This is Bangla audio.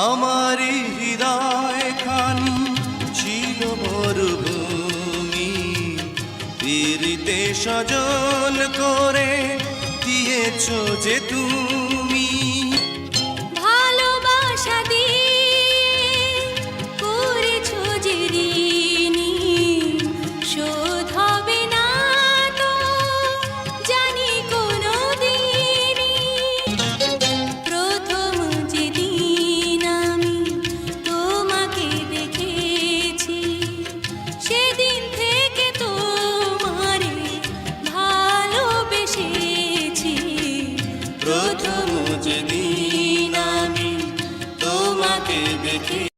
আমারই হৃদয় খানি ছিল মরুভূমি। তীরিতে সজন করে দিয়েছ যে তুমি। যেদিন আমি তোমাকে দেখি